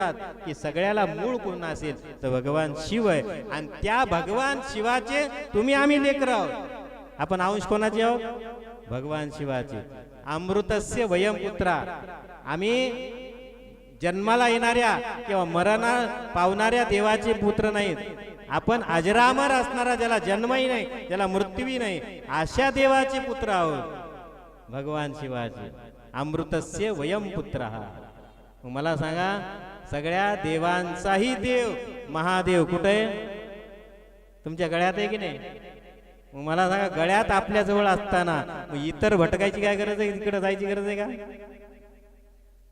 की सगळ्याला मूळ कोण असेल तर भगवान शिव आहे. आणि त्या भगवान शिवाचे तुम्ही आम्ही लेकर आहोत. आपण अंश कोणाचे आहोत? भगवान शिवाचे. अमृतस्य वयम पुत्रा. आम्ही जन्माला येणाऱ्या किंवा मरणा पावणाऱ्या देवाचे पुत्र नाहीत. आपण अजरामर असणारा ज्याला जन्मही नाही ज्याला मृत्यूही नाही अशा देवाचे पुत्र आहोत. भगवान शिवाचे. अमृतस्य वयम पुत्र. मला सांगा सगळ्या देवांचाही देव महादेव कुठे? तुमच्या गळ्यात आहे की नाही? मग मला सांगा गळ्यात आपल्या जवळ असताना मग इतर भटकायची काय गरज आहे? तिकडे जायची गरज आहे का?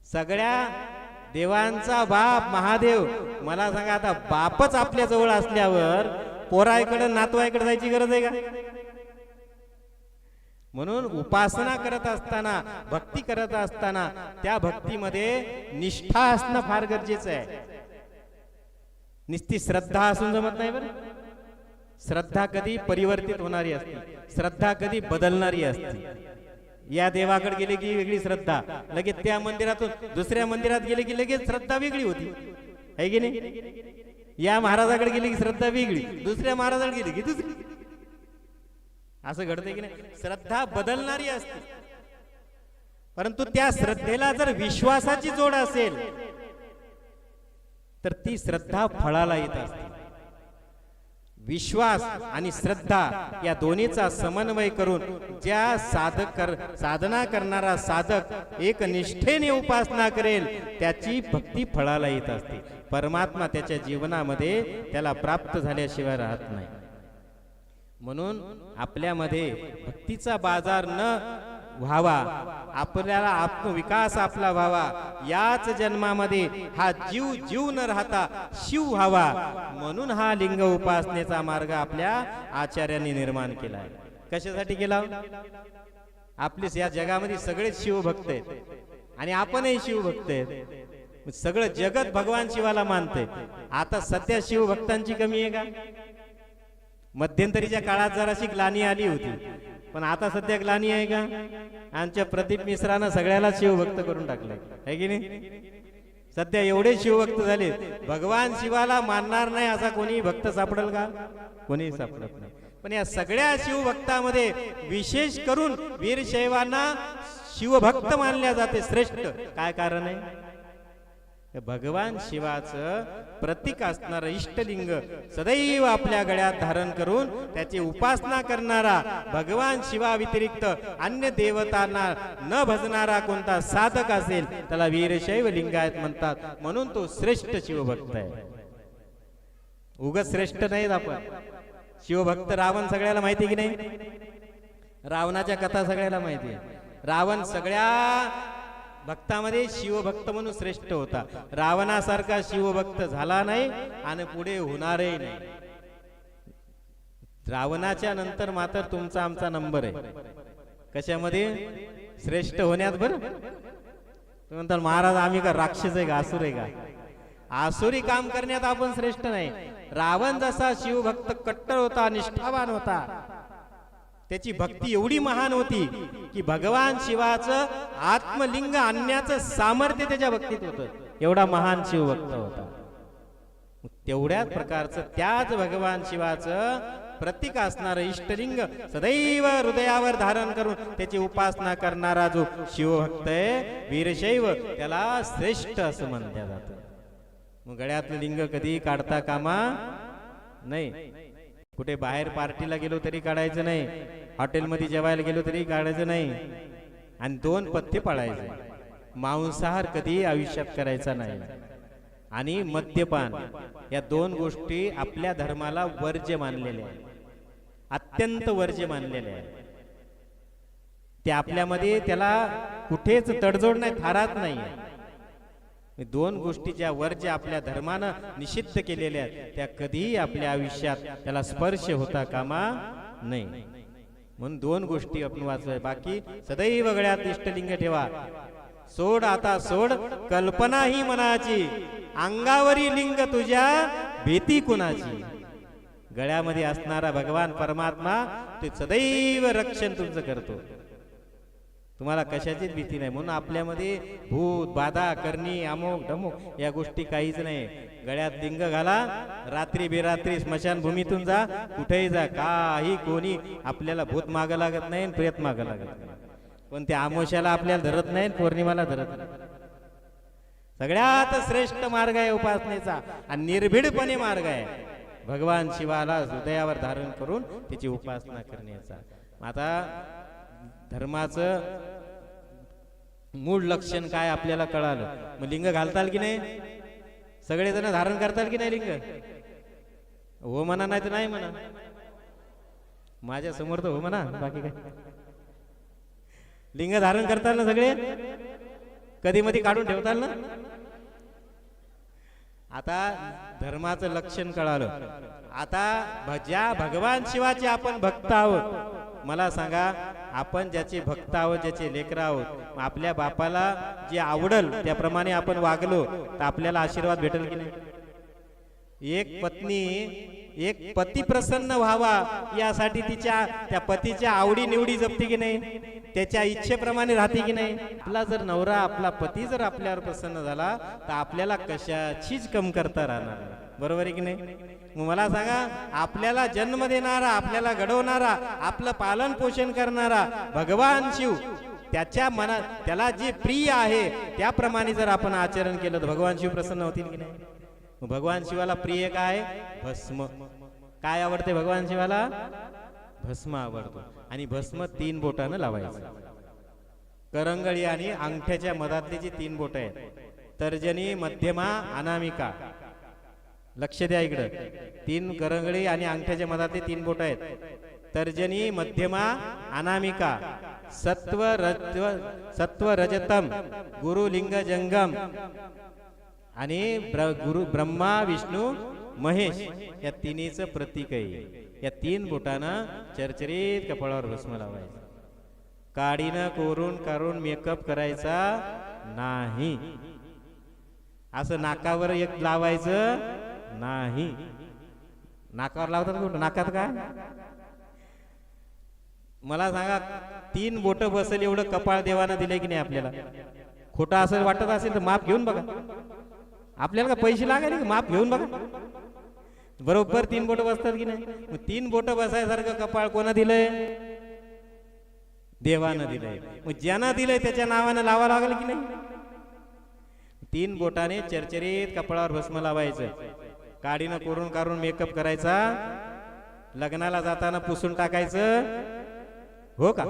सगळ्या देवांचा बाप महादेव मला सांगा आता बापच आपल्या जवळ असल्यावर पोराकडे नातवाईकडे जायची गरज आहे का? म्हणून उपासना करत असताना भक्ती करत असताना त्या भक्तीमध्ये निष्ठा असणं फार गरजेचं आहे. निस्ती श्रद्धा असून जमत नाही बरं. श्रद्धा कधी परिवर्तित होणारी असते. श्रद्धा कधी बदलणारी असते. या देवाकडे गेले की वेगळी श्रद्धा. लगेच त्या मंदिरातून दुसऱ्या मंदिरात गेले की लगेच श्रद्धा वेगळी होती. आहे की नाही? या महाराजाकडे गेली की श्रद्धा वेगळी. दुसऱ्या महाराजाकडे गेली की दुसरी. असं घडतंय की नाही? श्रद्धा बदलणारी असते. परंतु त्या श्रद्धेला जर विश्वासाची जोड असेल तर ती श्रद्धा फळाला येत असते. विश्वास आणि श्रद्धा या दोन्हीचा समन्वय करून ज्या साधक कर साधना करणारा साधक एक निष्ठेने उपासना करेल त्याची भक्ती फळाला येत असते. परमात्मा त्याच्या जीवनामध्ये त्याला प्राप्त झाल्याशिवाय राहत नाही. म्हणून आपल्यामध्ये भक्तीचा बाजार न व्हावा. आपल्याला आत्मविकास आपला व्हावा. याच जन्मामध्ये हा जीव जीव न राहता शिव व्हावा. म्हणून हा लिंग उपासनेचा मार्ग आपल्या आचार्यांनी निर्माण केला कशासाठी केला? आपलेच या जगामध्ये सगळेच शिवभक्त आहेत. आणि आपणही शिवभक्त आहेत. सगळं जगत भगवान शिवाला मानते आता सध्या शिवभक्तांची कमी आहे का? मध्यंतरीच्या काळात जराशी ग्लानी आली होती. पण आता सध्या ग्लानी आहे का? आमच्या प्रदीप मिश्रानं सगळ्याला शिवभक्त करून टाकलं आहे की नाही? सध्या एवढे शिवभक्त झाले भगवान शिवाला मानणार नाही असा कोणी भक्त सापडल का? कोणी सापडत नाही. पण या सगळ्या शिवभक्तामध्ये विशेष करून वीरशैवांना शिवभक्त मानल्या जाते श्रेष्ठ. काय कारण आहे? भगवान शिवाचं प्रतीक असणारं इष्टलिंग सदैव आपल्या गळ्यात धारण करून त्याची उपासना करणारा भगवान शिवा व्यतिरिक्त अन्य देवतांना न भजणारा कोणता साधक असेल त्याला वीरशैव लिंगायत म्हणतात. म्हणून तो श्रेष्ठ शिवभक्त आहे. उग श्रेष्ठ नाहीत आपण. शिवभक्त रावण सगळ्याला माहिती की नाही? रावणाच्या कथा सगळ्याला माहिती आहे. रावण सगळ्या भक्तामध्ये शिवभक्त म्हणून श्रेष्ठ होता. रावणासारखा शिवभक्त झाला नाही आणि पुढे होणारही नाही. रावणाच्या नंतर मात्र तुमचा आमचा नंबर आहे. कशामध्ये? श्रेष्ठ होण्यात बरं? तुम्ही महाराज आम्ही का राक्षस आहे का? आसुर आहे का? आसुरी काम करण्यात आपण श्रेष्ठ नाही. रावण जसा शिवभक्त कट्टर होता निष्ठावान होता त्याची भक्ती एवढी महान होती की भगवान शिवाचं आत्मलिंग आणण्याचं सामर्थ्य त्याच्या भक्तीत होतं. एवढा महान शिवभक्त होता. तेवढ्याच प्रकारचं त्याच भगवान शिवाचं प्रतीक असणारं इष्टलिंग सदैव हृदयावर धारण करून त्याची उपासना करणारा जो शिवभक्त आहे वीरशैव त्याला श्रेष्ठ असं म्हणल्या जातं. मग गळ्यातलं लिंग कधी काढता कामा नाही. कुठे बाहेर पार्टीला गेलो तरी काढायचं नाही. हॉटेलमध्ये जेवायला गेलो तरी काढायचं नाही. आणि दोन पथ्य पाळायचे. मांसाहार कधीही आयुष्यात करायचा नाही. आणि मद्यपान या दोन गोष्टी आपल्या धर्माला वर्ज्य मानलेल्या आहेत. अत्यंत वर्ज्य मानलेल्या आहे ते आपल्यामध्ये त्याला कुठेच तडजोड नाही थारात नाही. दोन गोष्टी ज्या वर्ज्य आपल्या धर्मानं निषिद्ध केलेल्या आहेत त्या कधीही आपल्या आयुष्यात त्याला स्पर्श होता कामा नाही म्हणून दोन गोष्टी आपण वाचवाय बाकी सदैव गळ्यात इष्टलिंग ठेवा. सोड आता सोड कल्पना ही मनाची. अंगावरी लिंग तुझ्या भीती कुणाची? गळ्यामध्ये असणारा भगवान परमात्मा ते सदैव रक्षण तुमचं करतो. तुम्हाला कशाचीच भीती नाही. म्हणून आपल्यामध्ये भूत बाधा करणी अमुक ढमोक या गोष्टी काहीच नाही. गळ्यात लिंग घाला रात्री बेरात्री स्मशानभूमीतून जा कुठेही जा काही कोणी आपल्याला भूत मागं लागत नाही प्रेत मागं लागत नाही. पण त्या आमोशाला आपल्याला धरत नाही पौर्णिमाला धरत नाही. सगळ्यात श्रेष्ठ मार्ग आहे उपासनेचा आणि निर्भीडपणे मार्ग आहे. भगवान शिवाला हृदयावर धारण करून त्याची उपासना करण्याचा. आता धर्माचं मूळ लक्षण काय आपल्याला कळालं? मग लिंग घालताल की नाही? सगळेजण धारण करताल की नाही लिंग? हो म्हणा नाही तर नाही म्हणा. माझ्यासमोर तर हो म्हणा बाकी काय? लिंग धारण करताल ना सगळे? कधी मधी काढून ठेवताल ना? आता धर्माचं लक्षण कळालं. आता ज्या भगवान शिवाचे आपण भक्त आहोत. मला सांगा आपण ज्याचे भक्त आहोत ज्याचे लेकर आहोत आपल्या बापाला जे आवडल त्याप्रमाणे आपण वागलो तर आपल्याला आशीर्वाद भेटेल की नाही? एक पत्नी एक पती प्रसन्न व्हावा यासाठी तिच्या त्या पतीच्या आवडी निवडी जपते की नाही? त्याच्या इच्छेप्रमाणे राहते की नाही? आपला जर नवरा आपला पती जर आपल्यावर प्रसन्न झाला तर आपल्याला कशाचीच कम करता राहणार बरोबर आहे की नाही? मग मला सांगा आपल्याला जन्म देणारा आपल्याला घडवणारा आपलं पालन पोषण करणारा भगवान शिव त्याच्या मनात त्याला जे प्रिय आहे त्याप्रमाणे जर आपण आचरण केलं तर भगवान शिव प्रसन्न होतील की नाही? भगवान शिवाला प्रिय काय? भस्म. काय आवडते भगवान शिवाला? भस्म आवडतो. आणि भस्म तीन बोटानं लावायचं. करंगळी आणि अंगठ्याच्या मधातली जी तीन बोट आहेत तर्जनी मध्यमा अनामिका. लक्ष द्या इकडं. तीन करंगळी आणि अंगठ्याच्या मधातली तीन बोट आहेत. तर्जनी मध्यमा अनामिका. सत्व रजव सत्व रजतम. गुरुलिंग जंगम. आणि ब्र, गुरु ब्रह्मा विष्णू महेश या तिन्हीचं प्रतीक आहे. या तीन बोटानं चरचरीत कपाळावर भस्म लावायचं. काडीनं कोरून काढून मेकअप करायचा नाही. असं नाकावर एक लावायचं नाही. नाकावर लावतात कुठं? नाकात का? मला सांगा तीन बोट बसेल एवढं कपाळ देवानं दिले की नाही आपल्याला? खोटं असं वाटत असेल तर माप घेऊन बघा. आपल्याला का पैसे लागेल का माप घेऊन बघा? बरोबर तीन बोट बसतात की नाही? मग तीन बोट बसायसारखं कपाळ कोणा दिलंय? देवानं दिलंय. मग ज्यांना दिलंय त्याच्या नावानं लावा लागेल की नाही? तीन बोटाने चरचरीत कपाळावर भस्म लावायचं. काडीनं कोरून काढून मेकअप करायचा. लग्नाला जाताना पुसून टाकायचं. हो का?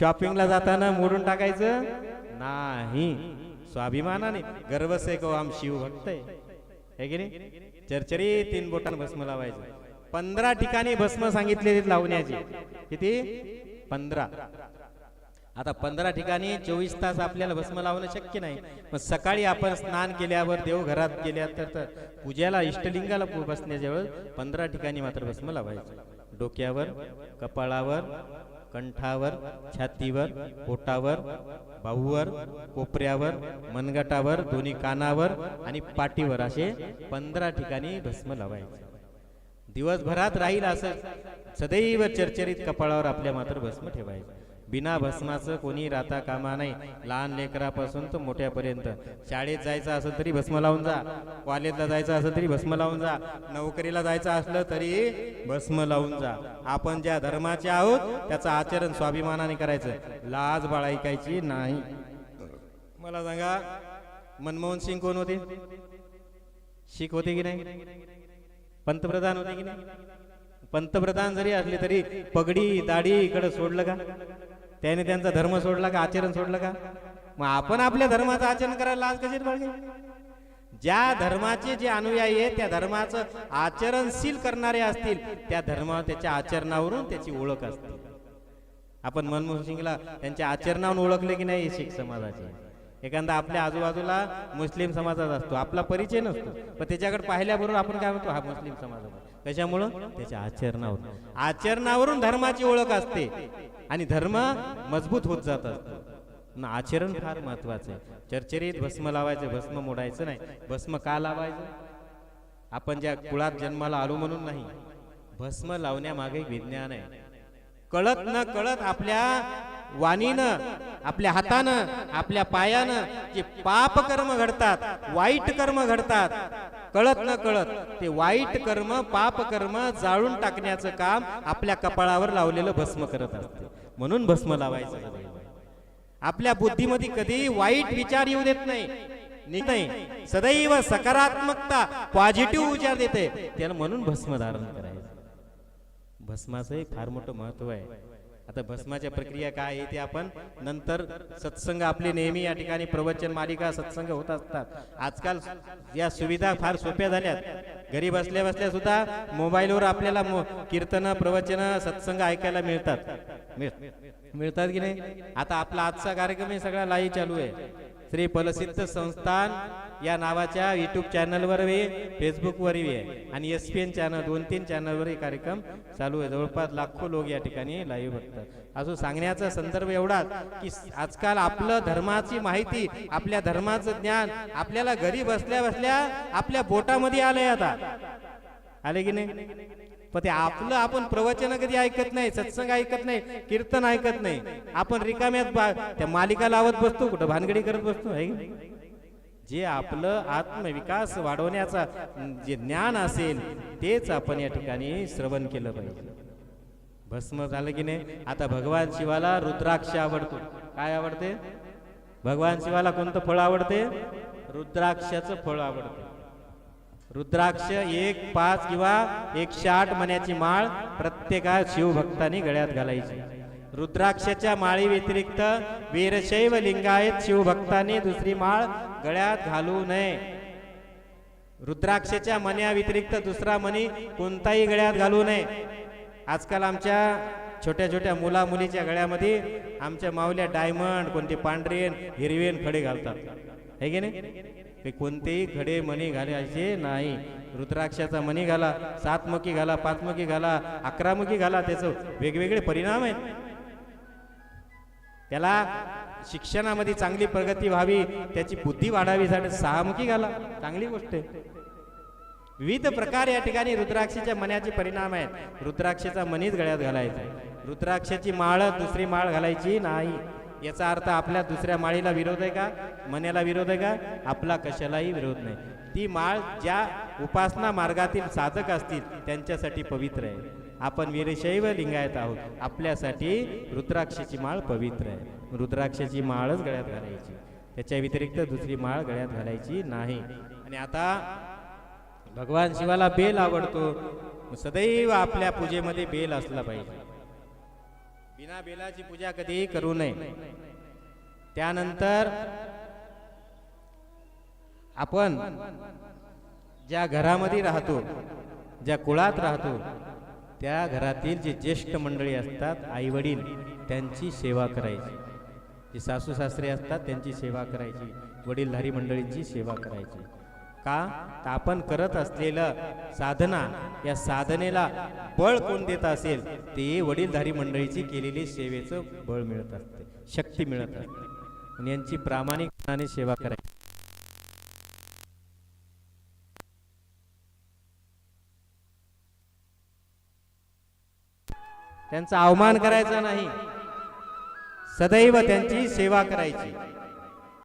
शॉपिंगला जाताना मोडून टाकायचं. नाही. स्वाभिमानाने गर्व से गो आम शिव भक्त आहे की नाही? चरचरी तीन बोटानं भस्म लावायचं. पंधरा ठिकाणी भस्म सांगितले लावण्याची. किती? पंधरा. आता पंधरा ठिकाणी चोवीस तास आपल्याला भस्म लावणं शक्य नाही. मग सकाळी आपण स्नान केल्यावर देवघरात गेल्यानंतर तर तर पूजेला इष्टलिंगाला पू- बसण्याच्या वेळेस पंधरा ठिकाणी मात्र भस्म लावायचं. डोक्यावर कपाळावर कंठावर छातीवर पोटावर बाहूवर कोपऱ्यावर मनगटावर दोन्ही कानावर आणि पाठीवर असे पंधरा ठिकाणी भस्म लावायचे. दिवसभरात राहील असं. सदैव चरचरीत कपाळावर आपल्या मात्र भस्म ठेवायचं. बिना भस्माचं कोणी राहता कामा नाही. लहान लेकरापासून तर मोठ्यापर्यंत. शाळेत जायचं असं तरी भस्म लावून जा. कॉलेजला जायचं असं तरी भस्म लावून जा. नोकरीला जायचं असलं तरी भस्म लावून जा. आपण ज्या धर्माचे आहोत त्याचं आचरण स्वाभिमानाने करायचं. लाज बाळायकायची नाही. मला सांगा मनमोहन सिंग कोण होते? शीख होते की नाही? पंतप्रधान होते की नाही? पंतप्रधान जरी असले तरी पगडी दाढी इकडे सोडलं का? त्याने त्यांचा धर्म सोडला का? आचरण सोडलं का? मग आपण आपल्या धर्माचं आचरण करायला आज कशी बाळगे? ज्या धर्माचे जे अनुयायी आहेत त्या धर्माचं आचरणशील करणारे असतील त्या धर्मा त्याच्या आचरणावरून त्याची ओळख असते. आपण मनमोहन सिंगला त्यांच्या आचरणावरून ओळखले की नाही? शीख समाजाचे. एखादा आपल्या आजूबाजूला मुस्लिम समाजात असतो. आपला परिचय नसतो. पण त्याच्याकडे पाहिल्याबरोबर आपण काय म्हणतो हा मुस्लिम समाजात कशामुळं? त्याच्या आचरणावरून. आचरणावरून धर्माची ओळख असते. आणि धर्म मजबूत होत जात असतो. ना आचरण फार महत्वाचं आहे. चर्चरीत भस्म लावायचं भस्म मोडायचं नाही. भस्म का लावायचं? आपण ज्या कुळात जन्माला आलो म्हणून नाही. भस्म लावण्यामागे विज्ञान आहे. कळत न कळत आपल्या वाणीनं आपल्या हातानं आपल्या पायानं जे पाप कर्म घडतात वाईट कर्म घडतात कळत न कळत ते वाईट कर्म पाप कर्म जाळून टाकण्याचं काम आपल्या कपाळावर लावलेलं भस्म करत असते. म्हणून भस्म लावायचं. आपल्या बुद्धीमध्ये कधी वाईट विचार येऊ देत नाही. नाही. सदैव सकारात्मकता पॉझिटिव्ह विचार देते. त्याला म्हणून भस्म धारण करायचं. भस्माचं एक फार मोठं महत्त्व आहे. आता भस्माच्या प्रक्रिया काय आहे ते आपण नंतर सत्संग आपले नेहमी या ठिकाणी प्रवचन मालिका सत्संग होत असतात. आजकाल या सुविधा फार सोप्या झाल्यात. घरी बसल्या बसल्या सुद्धा मोबाईलवर आपल्याला कीर्तन प्रवचन सत्संग ऐकायला मिळतात. मिळतात की नाही? आता आपला आजचा कार्यक्रम हे सगळा लाईव्ह चालू आहे. श्री फलसिद्ध संस्थान या नावाच्या युट्यूब चॅनलवर फेसबुकवर आहे. आणि एस पी एन चॅनल दोन तीन चॅनलवर कार्यक्रम चालू आहे. जवळपास लाखो लोक या ठिकाणी लाईव्ह बघतात. अजून सांगण्याचा संदर्भ एवढाच की आजकाल आपलं धर्माची माहिती आपल्या धर्माचं ज्ञान आपल्याला घरी बसल्या बसल्या आपल्या बोटामध्ये आलंय आता. आले की नाही? पण ते आपलं आपण प्रवचन कधी ऐकत नाही सत्संग ऐकत नाही कीर्तन ऐकत नाही. आपण रिकाम्यात बा- त्या मालिका लावत बसतो कुठं भानगडी करत बसतो है जे आपलं आत्मविकास वाढवण्याचा जे ज्ञान असेल तेच आपण या ठिकाणी श्रवण केलं पाहिजे. भस्म झालं की नाही? आता भगवान शिवाला रुद्राक्ष आवडतो. काय आवडते? भगवान शिवाला कोणतं फळ आवडते? रुद्राक्षाचं फळ आवडते. रुद्राक्ष एक पाच किंवा एकशे आठ मण्याची माळ प्रत्येका शिवभक्तांनी गळ्यात घालायची. रुद्राक्षाच्या माळी व्यतिरिक्त वीरशैव लिंगायत शिवभक्तांनी दुसरी माळ गळ्यात घालू नये. रुद्राक्षाच्या मण्या व्यतिरिक्त दुसरा मणी कोणताही गळ्यात घालू नये. आजकाल आमच्या छोट्या छोट्या मुला मुलीच्या गळ्यामध्ये आमच्या माऊल्या डायमंड कोणते पांढरेन हिरवेन खडे घालतात. हे की नाही? ते कोणतेही खडे मणी घालायचे नाही. रुद्राक्षाचा मणी घाला सातमुखी घाला पाचमुखी घाला अकरामुखी घाला त्याचं वेगवेगळे परिणाम आहेत. त्याला शिक्षणामध्ये चांगली प्रगती व्हावी त्याची बुद्धी वाढावी साठी सहामुखी घाला. चांगली गोष्ट आहे. विविध प्रकार या ठिकाणी रुद्राक्षीच्या मण्याचे परिणाम आहेत. रुद्राक्षाचा मनीच गळ्यात घालायचा रुद्राक्षाची माळ दुसरी माळ घालायची नाही. याचा अर्थ आपल्या दुसऱ्या माळीला विरोध आहे का? मण्याला विरोध आहे का? आपला कशालाही विरोध नाही. ती माळ ज्या उपासना मार्गातील साधक असतील त्यांच्यासाठी पवित्र आहे. आपण वीरशैव लिंगायत आहोत. आपल्यासाठी रुद्राक्षाची माळ पवित्र आहे. रुद्राक्षाची माळच गळ्यात घालायची. त्याच्या व्यतिरिक्त दुसरी माळ गळ्यात घालायची नाही. आणि आता भगवान शिवाला बेल आवडतो. सदैव आपल्या पूजेमध्ये बेल असला पाहिजे. बिना बेलाची पूजा कधीही करू नये. त्यानंतर आपण ज्या घरामध्ये राहतो ज्या कुळात राहतो त्या घरातील जे ज्येष्ठ मंडळी असतात आई वडील त्यांची सेवा करायची. जे सासू सासरे असतात त्यांची सेवा करायची. वडीलधारी मंडळींची सेवा करायची. का? तर आपण करत असलेलं साधना या साधनेला बळ कोण देत असेल? ते वडीलधारी मंडळीची केलेली सेवेचं बळ मिळत असते शक्ती मिळत असते. आणि यांची प्रामाणिकपणाने सेवा करायची. त्यांचा अवमान करायचा नाही. सदैव त्यांची सेवा करायची.